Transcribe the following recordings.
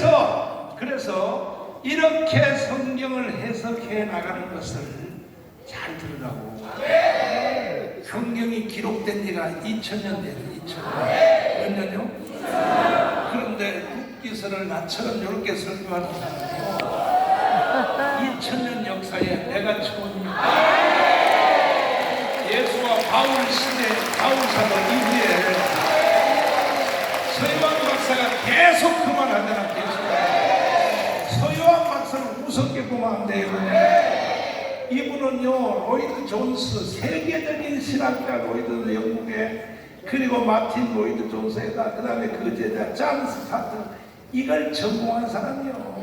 그래서 그래서 이렇게 성경을 해석해 나가는 것을 잘 들으라고. 성경이 기록된 지가 2000년 돼요. 2000년. 몇 년요? 그런데 국기서를 나처럼 이렇게 설교하는 사람이요. 2000년 역사에 내가 처음이야. 예수와 바울 시대, 바울 사도 이후에 서요한 박사가 계속 그만하더라, 계속. 서요한 박사는 무섭게 보면 안 돼요. 이분은요, 로이드 존스, 세계적인 신학자 로이드 영국의 그리고 마틴 로이드 존스에다 그 다음에 그 제자 짠 스타트 이걸 전공한 사람이요.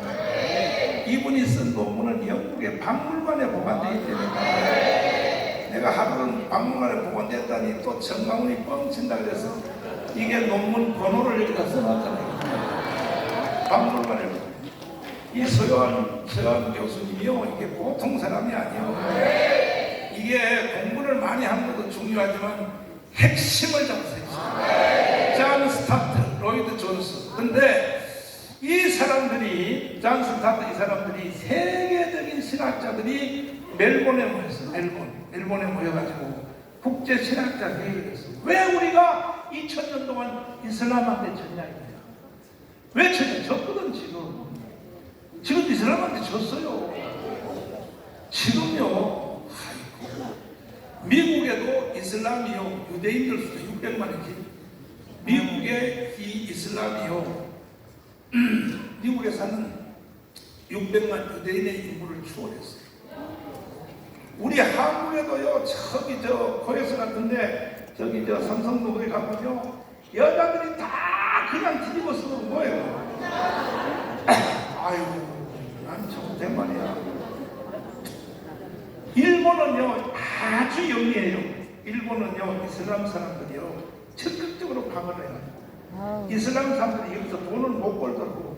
이분이 쓴 논문은 영국의 박물관에 보관되어 있다니까. 내가 하루는 박물관에 보관됐다니 또 정강훈이 뻥친다 그래서 이게 논문 번호를 여기다 써놨잖아요. 박물관에 이 서요한 서요한 교수님이요 이게 보통 사람이 아니요. 이게 공부를 많이 하는 것도 중요하지만 핵심을 잡으세요. 잔 스타트, 로이드 존스. 근데 이 사람들이 잔 스타트 이 사람들이 세계적인 신학자들이 멜본에 모였어. 멜본, 멜본에 모여가지고 국제 신학자 회의를 했어. 왜 우리가 2000년 동안 이슬람한테 졌냐. 왜 졌냐? 졌거든 지금. 지금 이슬람한테 졌어요. 지금요. 미국에도 이슬람이요. 유대인들 수가 600만이지. 미국의 이 이슬람이요. 미국에 사는 600만 유대인의 인구를 추월했어요. 우리 한국에도요, 저기 저 고에서 같은데 저기 저 삼성동에 가면요, 여자들이 다 그냥 뒤집어 쓰는 거예요. 아이고, 난참 대만이야. 일본은요, 아주 영리해요. 일본은요, 이슬람 사람들이요, 적극적으로 방어를 해요. 이슬람 사람들이 여기서 돈을 못 벌더라고.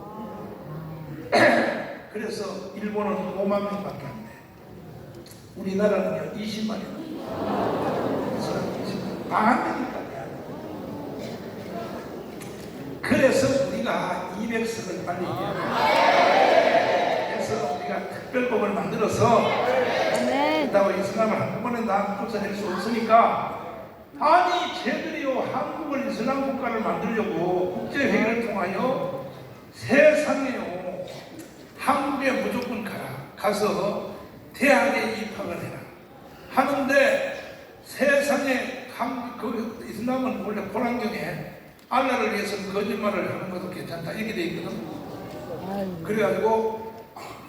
그래서 일본은 5만 명밖에 안 돼. 우리나라는요 20만이나. 이슬람 20만. 망한 되니까. 그래서 우리가 200석을 빨리 그래서 우리가 특별법을 만들어서 아멘. 그다고 이슬람을 한꺼번에 다 쫓아낼 수 없으니까 아니 쟤들이요 한국을 이슬람 국가를 만들려고 국제회의를 통하여 세상에요 한국에 무조건 가라. 가서 대학에 입학을 해라. 하는데 세상에 한국 그 이슬람은 원래 고란경에 알라를 위해서는 거짓말을 하는 것도 괜찮다. 이렇게 돼 있거든. 그래가지고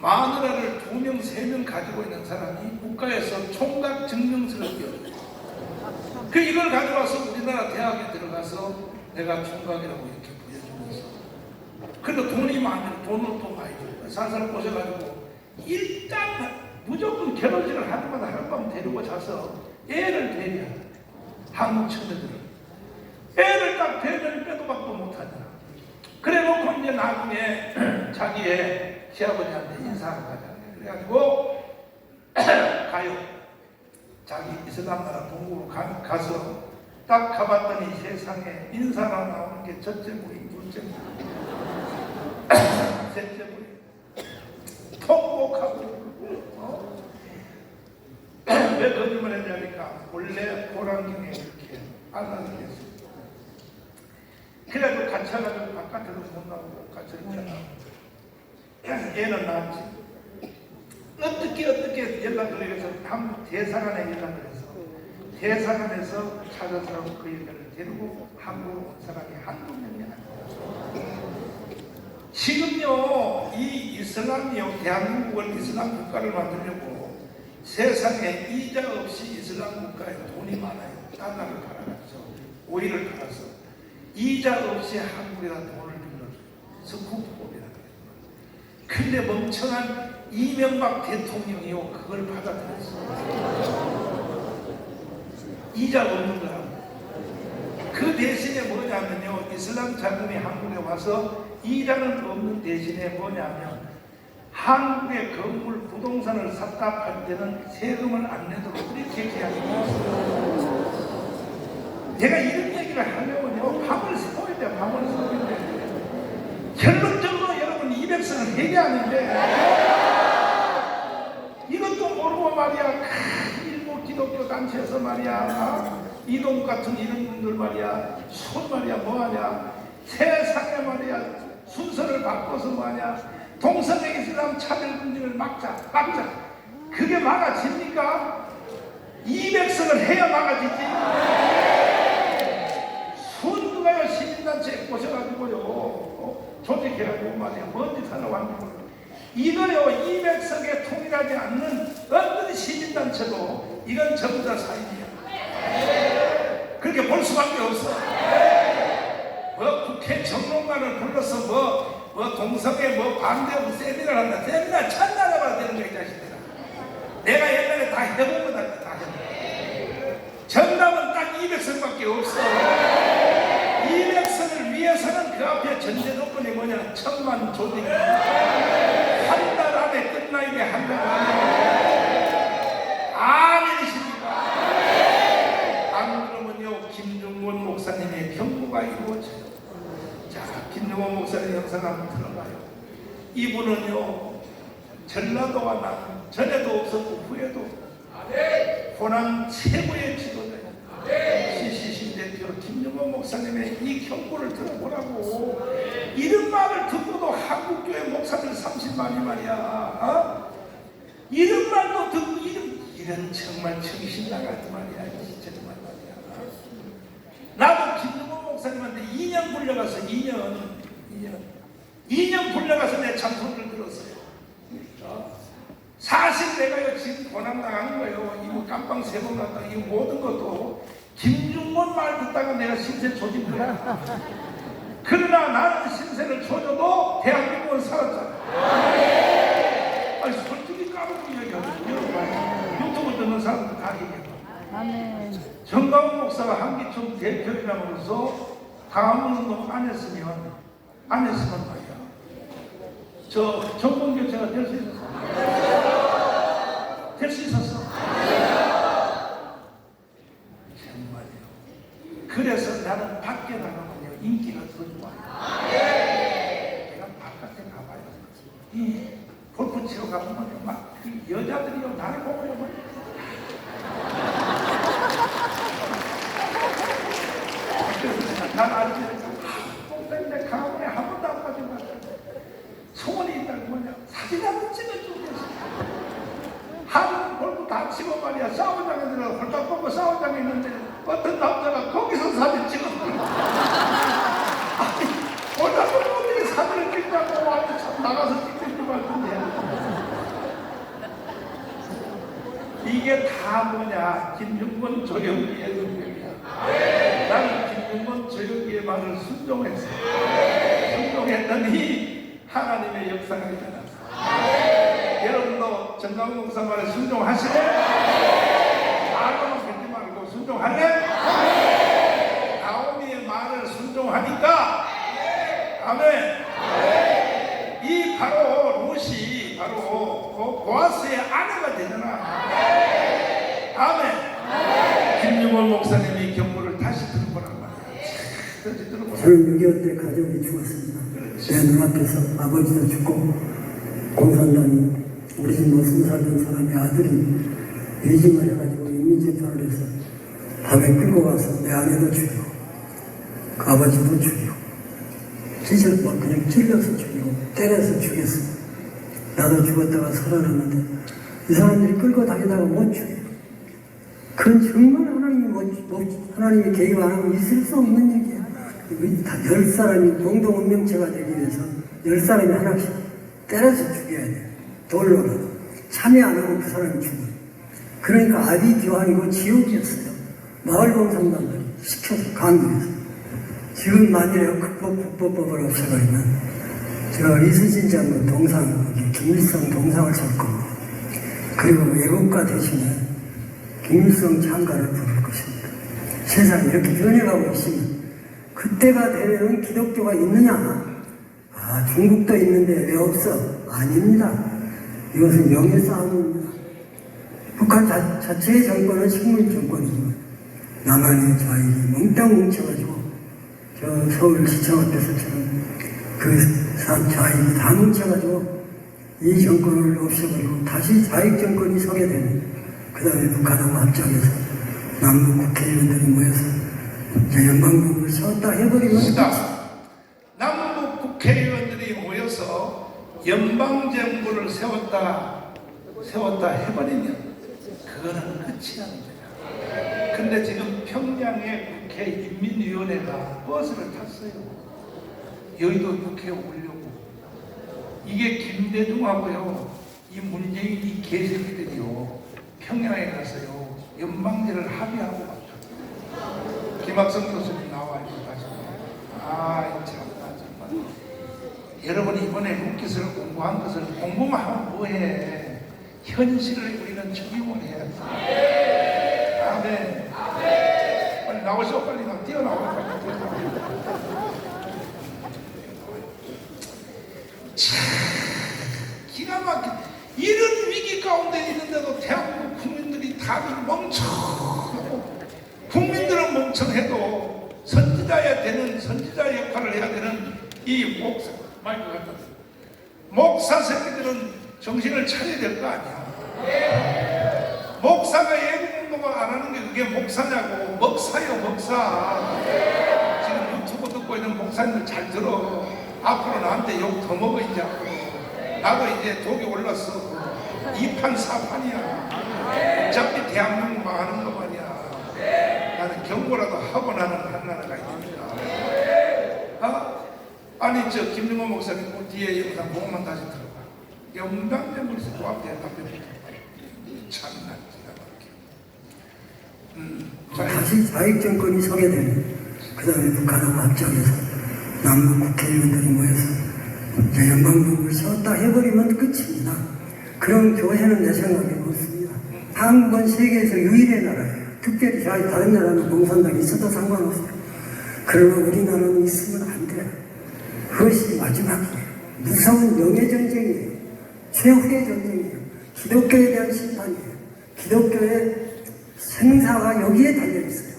마누라를 두 명, 세 명 가지고 있는 사람이 국가에서 총각 증명서를 띄워요. 그 이걸 가져와서 우리나라 대학에 들어가서 내가 총각이라고 이렇게 보여주면서. 그래도 돈이 많으면 돈을 또 많이 줘요. 살살 꼬셔가지고 일단 무조건 결혼식을 할 때마다. 하룻밤 데리고 자서 애를 데려 한국 처녀들을 애를 딱 데려면 빼도 박도 못하잖아. 그래 놓고 이제 나중에 자기의 시아버지한테 인사하러 가자. 그래가지고 가요. 자기 이슬람 나라 동국으로 가, 가서 딱 가봤더니 세상에 인사가 나오는 게 첫째 무리, 둘째 무리, 셋째 무리. 통곡하고 어? 왜 거짓말 했냐니까 원래 호랑이에 이렇게 안나는 게 있어요. 그래도 같이 와가지고 바깥에도 못 나오고 같이 있잖아. 애는 낳았지. 어떻게 어떻게 연락을 해서 한국 대사관에 연락을 해서 대사관에서 찾아서 그 여자를 데리고 온 사람이 명이 아니야. 지금요 이 이슬람이요 대한민국을 이슬람 국가를 만들려고 세상에 이자 없이 이슬람 국가에 돈이 많아요. 달러를 갈아가서 오일을 갈아서 이자 없이 한국에다 돈을 빌려줘요. 스쿠프법이라고 해요. 근데 멍청한 이명박 대통령이요 그걸 받아들였어. 이자 없는 거라고. 그 대신에 뭐냐면요 이슬람 자금이 한국에 와서 이자는 없는 대신에 뭐냐면 한국의 건물 부동산을 샀다 팔 때는 세금을 안 내도록 이렇게 계약이 내가 이런 얘기를 하려면요 밤을 새워야 돼 밤을 새워야 돼 결론적으로 여러분 200석을 회개하는데 이것도 모르고 말이야 크, 일부 기독교 단체에서 말이야 아, 이동 같은 이런 분들 말이야 손 말이야 뭐하냐. 세상에 말이야 순서를 바꿔서 뭐하냐 동성애 이슬람 차별 금지를 막자 막자. 그게 막아집니까? 200석을 해야 막아지지 시민단체에 꼬셔가지고요. 어? 조직해가지고 말이야 뭔 짓 하는 거예요 이거요 200석에 통일하지 않는 어떤 시민단체도 이건 전부 다 사인이야. 그렇게 볼 수밖에 없어. 뭐 국회 정론관을 불러서 뭐, 뭐 동성애 뭐 반대하고 세미나를 한다. 세미나 천나라봐야 되는 거야 이 자식들아. 내가 옛날에 다 해본 거다 다 해본 거. 정답은 딱 200석밖에 없어 전제 조건이 뭐냐 천만 조직 한달 안에 끝나야 돼한달 안에. 아멘이십니까? 안 그러면요 김중곤 목사님의 경고가 이루어져요. 자 김중곤 목사님 영상 한번 들어봐요. 이분은요 전라도와 남 전에도 없었고 후에도 호남 최고의 지도자 대표 김영원 목사님의 이 경고를 들어보라고 이런 말을 듣고도 한국교회 목사들 30만이 말이야 어? 이런 말도 듣고 이런, 이런 정말 정신 나가지 말이야 이 정말 말이야 나도 김영원 목사님한테 2년 불려가서 2년 2년 2년 불려가서 내 찬송을 들었어요 어? 사실 내가요 지금 고난 당한 거예요. 이거 깜빵 세번 갔다 이 모든 것도 김중곤 말 듣다가 내가 신세 조진 거야. 그러나 나는 신세를 조져도 대한민국은 살았잖아. 아니 솔직히 까놓고. 여러분 유튜브 듣는 사람들 다 얘기해. 아멘. 정가훈 목사가 한기총 대표이라면서 강화문 운동 안 했으면 안 했으면 말이야. 저 정권 교체가 될 수 있었어. 될 수 있었어. 정말요. 그래서 나는 밖에 나가면요 인기가 더 좋아요. 내가 바깥에 가봐요. 이 골프 치러 가보면 막그 여자들이요 나를 보고요 막 난 알지. 목사님 강원에 한 번도 안 가지고 갔는데 소원이 있다는 뭐냐? 사진 한 번 찍어주고 한 골프 다 치고 말이야 싸우장에 들어 홀딱 보고 싸우장에 있는데 어떤 남자가 거기서 사진 찍었어. 아니 홀딱 보고 어떻게 사진을 찍자고 완전 참 나가서 찍는 줄 같은데. 이게 다 뭐냐? 김윤건 조영기의 능력이야. 나는 김윤건 순종했어. 순종했더니 하나님의 역사가 일어났어. 여러분도 정강 목사 말에 순종하실래? 말로만 듣지 말고 순종할래? 나오미의 말을 순종하니까 아멘. 이 바로 롯이 바로 그 보아스의 아내가 되잖아. 아멘. 김유원 목사님이 경고를 다시 들어보란 말이야. 다시 들어보라. 저는 6.25 때 가족이 죽었습니다. 내 눈앞에서 아버지도 죽고 공산당 우리 집 무슨 살던 사람의 아들이 예징을 해가지고 인민재판을 해서 밤에 끌고 가서 내 아내도 죽이고 그 아버지도 죽이고 찢을 뻔 그냥 찔러서 죽이고 때려서 죽였어. 나도 죽었다가 살아났는데 이 사람들이 끌고 다니다가 못 죽여. 그건 정말 하나님이 못, 못, 하나님이 개입 안 하고 있을 수 없는 얘기야. 이거 다열 사람이 공동 운명체가 되기 위해서 열 사람이 하나씩 때려서 죽여야 돼. 돌로는 참여 안 하고 그 사람이 죽어. 그러니까 아비 교환이고 지옥이었어요. 마을 공산당들이 시켜서 강요해서. 지금 만일에 극복 국보법을 없애버리면 제가 이수진 장군 동상, 김일성 동상을 설 겁니다. 그리고 외국가 대신에 김일성 장가를 부를 것입니다. 세상이 이렇게 변해가고 있으면 그때가 되면 기독교가 있느냐? 아, 중국도 있는데 왜 없어? 아닙니다. 이것은 영의 싸움입니다. 북한 자, 자체의 정권은 식물 정권이지만 남한의 자익이 몽땅 뭉쳐가지고 저 서울 시청 앞에서처럼 그 좌익이 다 뭉쳐가지고 이 정권을 없애버리고 다시 좌익 정권이 서게 되면 그 다음에 북한하고 합작해서 남북 국회의원들이 모여서 연방국을 세웠다 해버리면 시다. 남북 국회의원들이 모여서 연방정부를 세웠다, 세웠다 해버리면 그거는 끝이라는 거야. 근데 지금 평양의 국회 인민위원회가 버스를 탔어요. 여의도 국회에 오려고. 이게 김대중하고요, 이 문재인 이 개새끼들이요, 평양에 가서요, 연방제를 합의하고. 김학성 교수님 나와 있고 다시 아 참나 정말. 여러분 이번에 루키스를 공부한 것을 공부만 하면 뭐해? 현실을 우리는 적용을 해야지 아멘. 빨리 나오시오 빨리 나 참, 기가 막혀. 이런 위기 가운데 있는데도 대한민국 국민들이 다들 멍청하고 멍청해도 선지자야 되는 선지자 역할을 해야 되는 이 목사 갖다 줘. 목사 새끼들은 정신을 차려야 될 거 아니야. 목사가 예비 운동을 안 하는 게 그게 목사냐고 먹사요 먹사. 지금 유튜브 듣고 있는 목사님들 잘 들어. 앞으로 나한테 욕 더 먹어 이제. 나도 이제 독이 올랐어. 이판 사판이야. 어차피 대한민국 망하는 거 말이야. 나는 경고라도 하고 나는 한 나라가 있습니다. 아? 아니 저 김영호 목사님 그 뒤에 영상 보고만 다시 들어봐. 영광정부에서 또 앞에 답변해 참나 기가 막혀. 음, 자, 다시 좌익 정권이 서게 되면 그 다음에 북한하고 합작해서 남북 국회의원들이 모여서 이제 연방국을 세웠다 해버리면 끝입니다. 그런 교회는 내 생각에 없습니다. 한국은 세계에서 유일의 나라예요. 특별히 자- 다른 나라는 공산당이 있어도 상관없어요. 그러나 우리나라는 있으면 안 돼요. 그것이 마지막이에요. 무서운 명예 전쟁이에요. 최후의 전쟁이에요. 기독교에 대한 심판이에요. 기독교의 생사가 여기에 달려 있어요.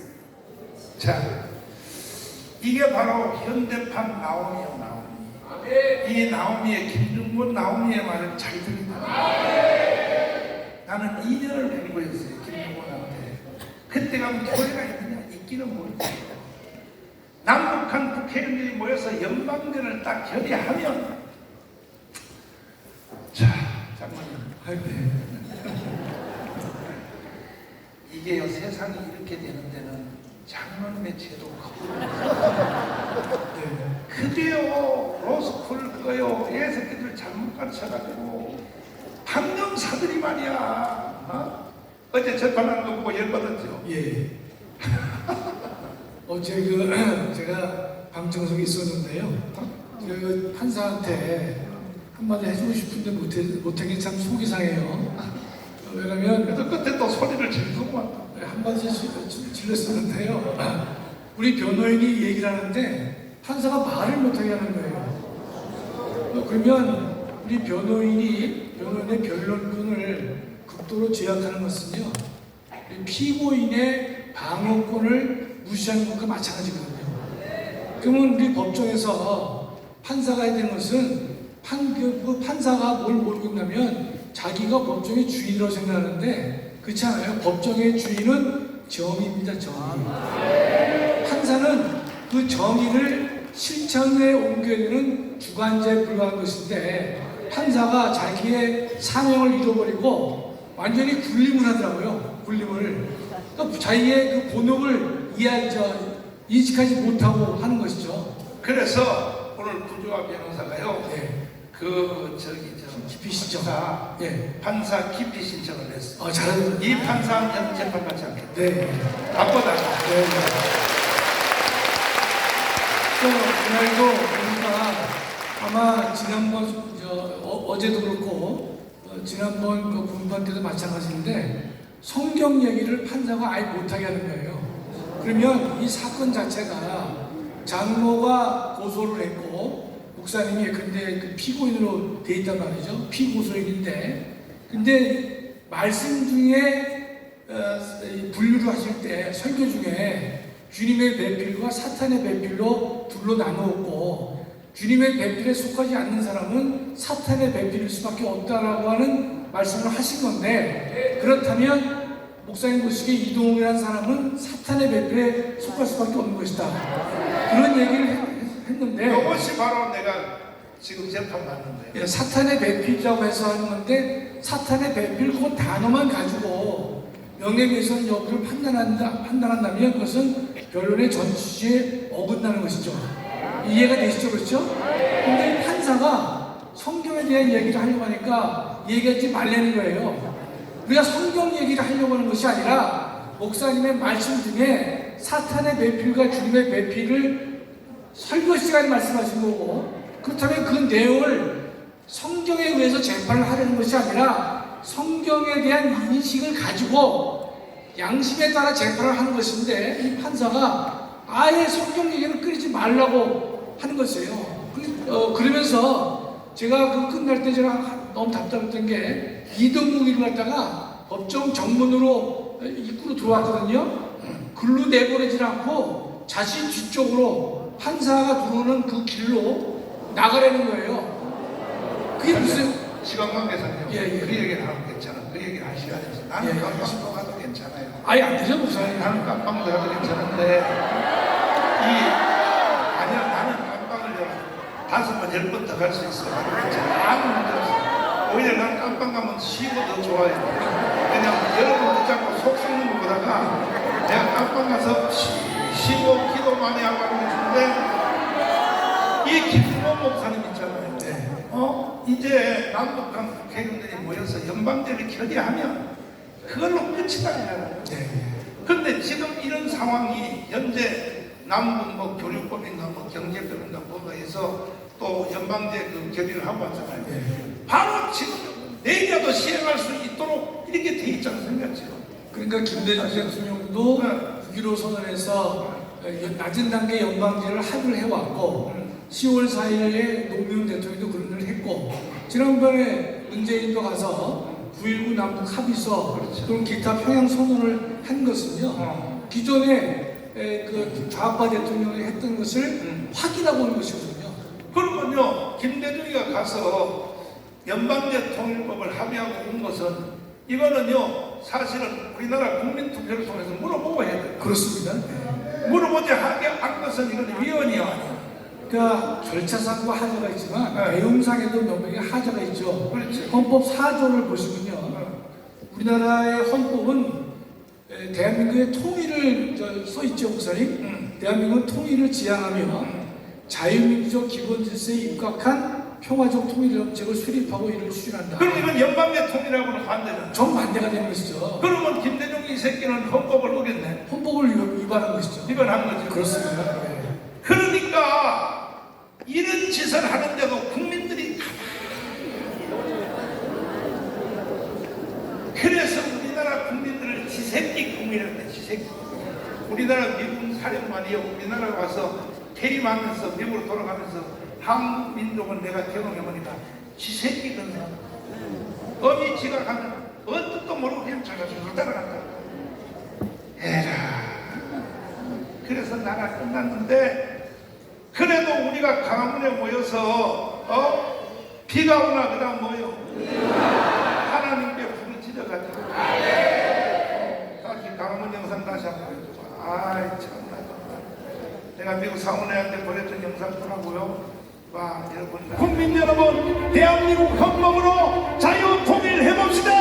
자, 이게 바로 현대판 나오미요, 나오미. 이 나오미의 김중곤 나오미의 말을 잘 들린다. 나는 2년을 공부했어요. 그때 가면 교회가 있느냐? 있기는 모르겠어. 남북한 국회의원들이 모여서 연방전을 딱 결의하면 자, 장모님. 이게요 세상이 이렇게 되는 데는 장로님의 제도가 네. 그게요 로스쿨 그거요 애새끼들 잘못 가르쳐가지고 판검사들이 말이야 어? 어제 재판하는 거 보고 열받았죠 예. 어제 그 제가 방청석에 있었는데요. 제가 그 판사한테 한마디 해주고 싶은데 못해 게참 속이 상해요. 왜냐면 그래서 끝에 또 소리를 지르고 왔다 한마디 질- 질렀었는데요. 우리 변호인이 얘기를 하는데 판사가 말을 못하게 하는 거예요. 어, 그러면 우리 변호인이 변호인의 변론권을 극도로 제약하는 것은요. 이 피고인의 방어권을 무시하는 것과 마찬가지거든요. 그러면 우리 법정에서 판사가 해야 되는 것은 판, 그, 그 판사가 뭘 모르고 있냐면 자기가 법정의 주인이라고 생각하는데 그렇지 않아요. 법정의 주인은 정의입니다. 정의. 판사는 그 정의를 실천에 옮겨야 되는 주관자에 불과한 것인데 판사가 자기의 사명을 잃어버리고 완전히 군림을 하더라고요. 군림을. 그러니까 자기의 그 본업을 이해하지, 인식하지 못하고 하는 것이죠. 그래서 오늘 구조화 변호사가요 네. 그 저기 저 기피 신청. 판사, 예. 판사 기피 신청을 했어 아, 잘하셨네. 이 판사는 재판 받지 않겠다 네. 바쁘다 네. 또 그날도 보니까 아마 지난번 저 어, 제도 그렇고 어, 지난번 그 공판 때도 마찬가지인데 성경 얘기를 판사가 아예 못하게 하는 거예요. 그러면 이 사건 자체가 장로가 고소를 했고 목사님이 근데 그 피고인으로 돼 있단 말이죠. 피고소인인데 근데 말씀 중에 어, 이 분류를 하실 때 설교 중에 주님의 배필과 사탄의 배필로 둘로 나누었고 주님의 배필에 속하지 않는 사람은 사탄의 배필일 수밖에 없다라고 하는 말씀을 하신 건데 그렇다면 목사님 보시기에 이동욱이라는 사람은 사탄의 배필에 속할 수밖에 없는 것이다. 그런 얘기를 했- 했는데 이것이 바로 내가 지금 재판받는 거예요. 예, 사탄의 배필이라고 해서 하는 건데 사탄의 배필 그 단어만 가지고 명예훼손 여부를 판단한다, 판단한다면 그것은 변론의 전취에 어긋나는 것이죠. 이해가 되시죠? 그렇죠? 근데 판사가 성경에 대한 얘기를 하려고 하니까 얘기하지 말라는 거예요. 우리가 성경 얘기를 하려고 하는 것이 아니라 목사님의 말씀 중에 사탄의 배필과 주님의 배필을 설교 시간에 말씀하신 거고 그렇다면 그 내용을 성경에 의해서 재판을 하려는 것이 아니라 성경에 대한 인식을 가지고 양심에 따라 재판을 하는 것인데 이 판사가 아예 성경 얘기를 끊이지 말라고 하는. 그, 어, 그러면서 제가 그 끝날 때 제가 너무 답답했던 게 이동국이를 갖다가 법정 정문으로 입구로 들어왔거든요. 글로 내보내질 않고 자신 뒤쪽으로 판사가 들어오는 그 길로 나가라는 거예요. 그게 무슨 시간 관계상요. 예, 예. 그 얘기를 하면 괜찮아. 그 얘기를 할 시간에서 나는 예, 예. 깜빡도 가도 괜찮아요. 아예 안 되죠 목사님. 나는 깜빡도 가도 괜찮은데 이 아니야 나는 깜빡을 요 다섯 번, 열번 더 갈 수 있어. 아무 문제 없어. 오히려 난 깜빡 가면 쉬고 더 좋아요. 왜냐면 여러분 붙잡고 속 썩는 것보다가 내가 깜빡 가서 쉬, 쉬고 기도 많이 하고 하는 건데 이 김모 목사님 있잖아요. 네. 어? 이제 남북한 국회의원들이 모여서 연방제를 결의하면 그걸로 끝이다. 네. 근데 지금 이런 상황이 현재 남북 뭐 교류법인가 뭐 경제법인가 뭐가 해서 또 연방제 그 결의를 하고 왔잖아요. 네. 바로 지금 내일이라도 시행할 수 있도록 이렇게 돼 있잖아요. 생각지요. 그러니까 김대중 대통령도 네. 6.15 선언에서 어, 낮은 단계 연방제를 합의를 해왔고 음. 10월 4일에 노무현 대통령도 그런 일을 했고 지난번에 문재인도 가서 9.19 남북 합의서 그렇죠. 또는 기타 평양 선언을 한 것은요 어. 기존에 에, 그 좌파 대통령이 했던 것을 음. 확인하고 있는 것이거든요. 그러면요, 김대중이가 가서 연방제 통일법을 합의하고 온 것은 이거는요, 사실은 우리나라 국민투표를 통해서 물어보고 해야 돼요. 그렇습니다. 네. 물어보지 하게 한 것은 이건 위헌이야. 아니야. 그러니까 절차상과 하자가 있지만 네. 내용상에도 명백히 하자가 있죠. 그렇지. 헌법 4조를 보시면요. 우리나라의 헌법은 에, 대한민국의 통일을 저, 써 있죠, 목사님. 음. 대한민국은 통일을 지향하며 자유민주적 기본 질서에 입각한 평화적 통일 정책을 수립하고 이를 추진한다. 그럼 이건 연방제 통일하고는 반대잖아. 정반대가 되는 것이죠. 그러면 김대중 이 새끼는 헌법을 어겼네. 헌법을 위- 위반한 것이죠. 이건 한 거지. 그렇습니다. 네. 그러니까 이런 짓을 하는데도 국민들이 그래서 우리나라 국민들을 지새끼 국민이란다 지새끼 우리나라 미군 사령관이요 우리나라 와서 퇴임하면서 미국으로 돌아가면서 한국 민족은 내가 경험해보니까 지새끼 든 사람 어미 지각하면 어뜻도 모르고 그냥 저가지고 따라간다. 에라. 그래서 나라 끝났는데 그래도 우리가 강화문에 모여서 어? 비가 오나 그다음 뭐요? 하나님께 부르짖어가지고. 다시 강화문 영상 다시 한번 보여줘 아이 정말 내가 미국 사원회한테 보냈던 영상 보라고요. 와 여러분. 국민 여러분 대한민국 헌법으로 자유 통일해 봅시다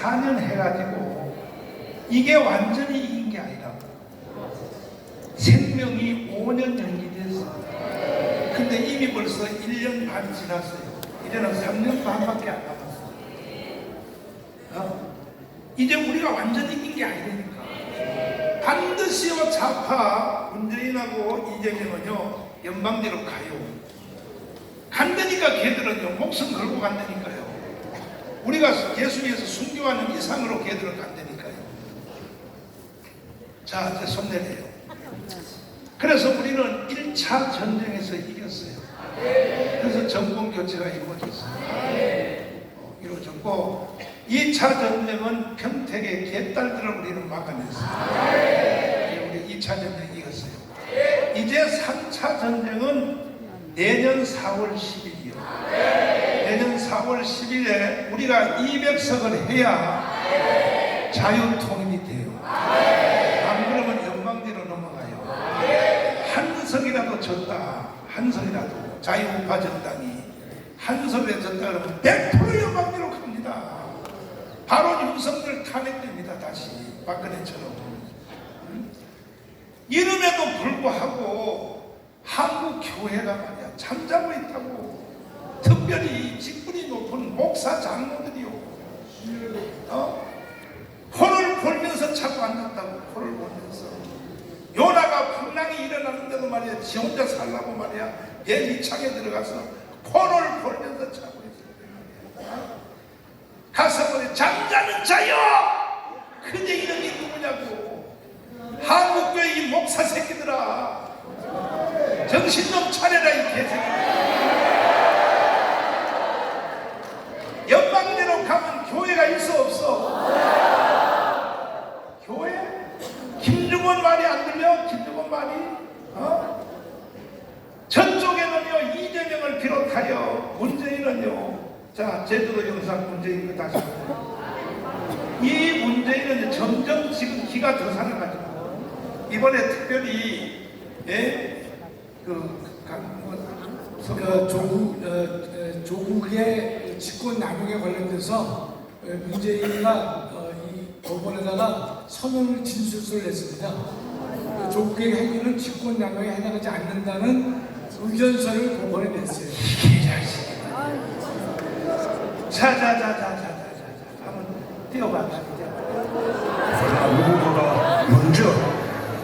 4년 해가지고 이게 완전히 이긴 게 아니라 생명이 5년 연기됐어. 근데 이미 벌써 1년 반이 지났어요. 이제는 3년 반밖에 안 남았어. 어? 이제 우리가 완전히 이긴 게 아니니까. 반드시요 좌파 문재인하고 이재명은요 연방대로 가요. 간다니까 걔들은요 목숨 걸고 간다니까요. 우리가 예수 위해서 순교하는 이상으로 걔들은 간다니까요. 자, 이제 손 내려요. 그래서 우리는 1차 전쟁에서 이겼어요. 그래서 정권 교체가 이루어졌어요. 어, 이루어졌고 2차 전쟁은 평택의 개딸들을 우리는 막아냈어요. 예, 우리 2차 전쟁 이겼어요. 이제 3차 전쟁은 내년 4월 10일이요. 내년 4월 10일에 우리가 200석을 해야 자유통일이 돼요. 안 그러면 연방대로 넘어가요. 한 석이라도 졌다. 한 석이라도 자유우파 정당이 한 석에 졌다 그러면 100% 연방대로 갑니다. 바로 윤석열 탄핵됩니다. 다시 박근혜처럼. 음? 이름에도 불구하고 한국 교회가 말이야 잠자고 있다고. 특별히 직분이 높은 목사 장로들이요. 어? 코를 골면서 자고 앉았다고 코를 골면서. 요나가 풍랑이 일어나는데도 말이야. 지 혼자 살라고 말이야. 배 밑창에 들어가서 코를 골면서 자고 있어요 가서 말이야 잠자는 자요 그네 이름이 누구냐고. 한국교회 이 목사 새끼들아. 정신 좀 차려라 이 개새끼들 연방대로 가면 교회가 있어 없어 교회? 김중원 말이 안 들려? 김중원 말이? 어? 저쪽에는요 이재명을 비롯하여 문재인은요 자 제주도 그 다시. 이 문재인은 점점 지금 기가 더 살아가지고 이번에 특별히 예? 그, 가- 뭐, 그 조국, 어, 어, 조국의 직권 남용에 관련돼서 어, 문재인이가 어, 이 법원에다가 서명을 진술서를 냈습니다. 그 조국의 행위는 직권 남용에 해당하지 않는다는 의견서를 법원에 냈어요. 자자자자자자자 한번 뛰어봐. 누구보다 먼저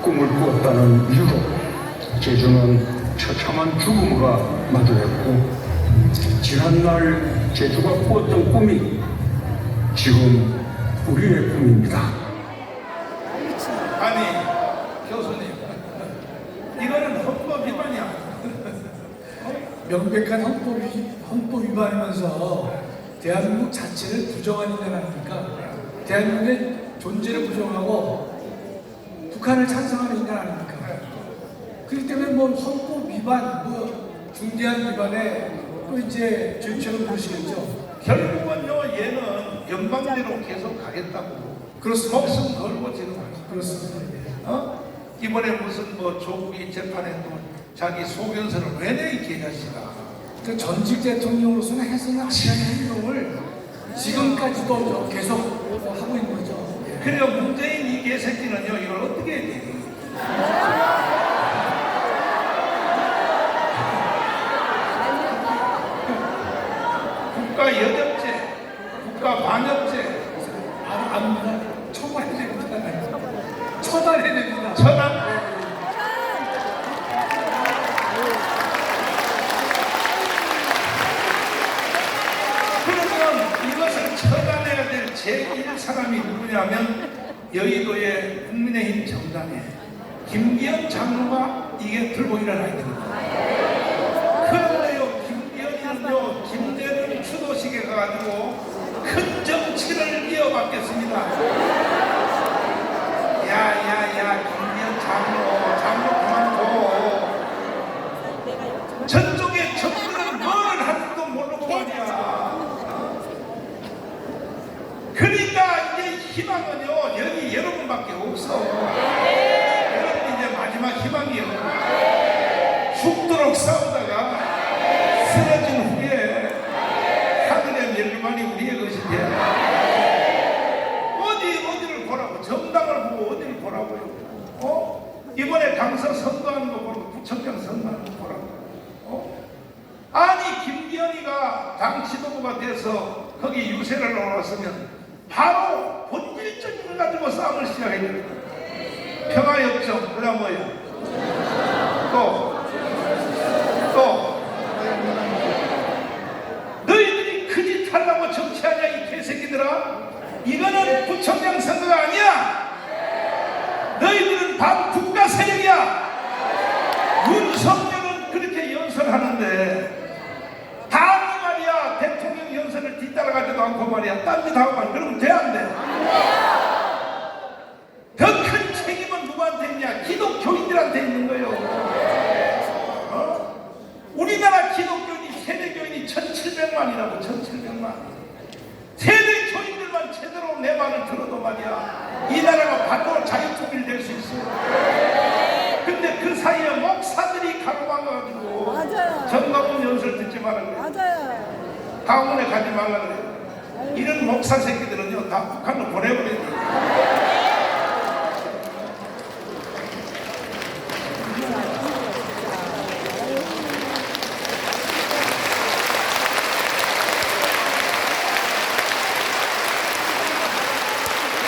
꿈을 꾸었다는 이유로 제주는 처참한 죽음과 마주했고 지난날 제주가 꾸었던 꿈이 지금 우리의 꿈입니다. 아니 교수님 이거는 헌법 위반이야. 명백한 헌법, 위- 헌법 위반이면서 대한민국 자체를 부정하는 데 아닙니까? 대한민국의 존재를 부정하고 북한을 찬성하는 인간 아닙니까? 그렇기 때문에 뭐 헌법 위반, 뭐 중대한 위반에 또 이제 죄책을 부르시겠죠. 결국은요 얘는 연방대로 계속 가겠다고. 그렇습니다. 목숨 걸고 지금 그렇습니다. 어? 이번에 무슨 뭐 조국이 재판에 또 자기 소견서를 왜 내 이 개자식아. 그 전직 대통령으로서는 해서는 안 되는 행동을 지금까지도 계속 하고 있는 거죠. 그래요 문재인 이 개새끼는요 이걸 어떻게 해야 돼? 국가 여ገብ죄, 국가 반역죄, 아, 압니다. 처벌해야 됩니다. 처단해야 됩니다. 처단. 그러면 이것을 처단해야 될 제1 사람이 누구냐면 여의도의 국민의힘 정당에 김기현 장로가 이게 들고 일어나야 됩니다. 그런데요, 김기현은요, 김대중 추도식에 가가지고 큰 정치를 이어받겠습니다. 야 야 야 김기현 장로 장로 그만둬 저쪽에 적들은 뭐를 하는지도 모르고 말이야 그러니까 이제 희망은요 여기 여러분밖에 없어 여러분 이제 마지막 희망이에요 죽도록 싸우다가 쓰러진 후에 하늘의 멸망이 우리의 것이 돼 보라고요. 어? 이번에 강서 선거하는 거 보라고 부천장 선거하는 거 보라고. 어? 아니 김기현이가 당 지도부가 돼서 거기 유세를 올랐으면 바로 본질적인 걸 가지고 싸움을 시작해야 됩니다. 평화협정 그다음 뭐야? 또 또. 너희들이 그 짓 하려고 정치하냐 이 개새끼들아 이거는 부총장 선거가 아니야 너희들은 반국가 세력이야 윤석열은 그렇게 연설하는데 당이 말이야 대통령 연설을 뒤따라가지도 않고 말이야 딴짓 하고 말 그러면 돼 안 돼? 더 큰 책임은 누구한테 있냐 기독교인들한테 있는 거예요 어? 우리나라 기독교인이 세례교인이 1700만이라고 1700만 세례교인들만 제대로 내 말을 들어도 말이야 이 나라가 바로 자유통일 될 수 있어 근데 그 사이에 목사들이 가로막아가지고. 정가문 연설 듣지 말라 그래 맞아요. 강원에 가지 말라 그래 이런 목사 새끼들은요 다 북한으로 보내버려야 돼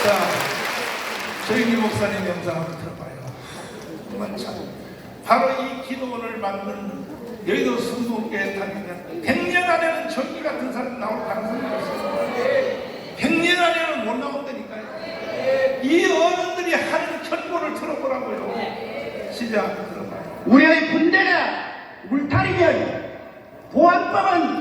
자, 저희 목사님 영상 한번 들어봐요. 정말 참. 바로 이 기도원을 만든 여의도 순복교에 다니면 100년 안에는 전기 같은 사람 나올 가능성이 없어요. 100년 안에는 못 나온다니까요. 이 어른들이 하는 견고를 들어보라고요. 우리의 군대는 울타리면 보안법은.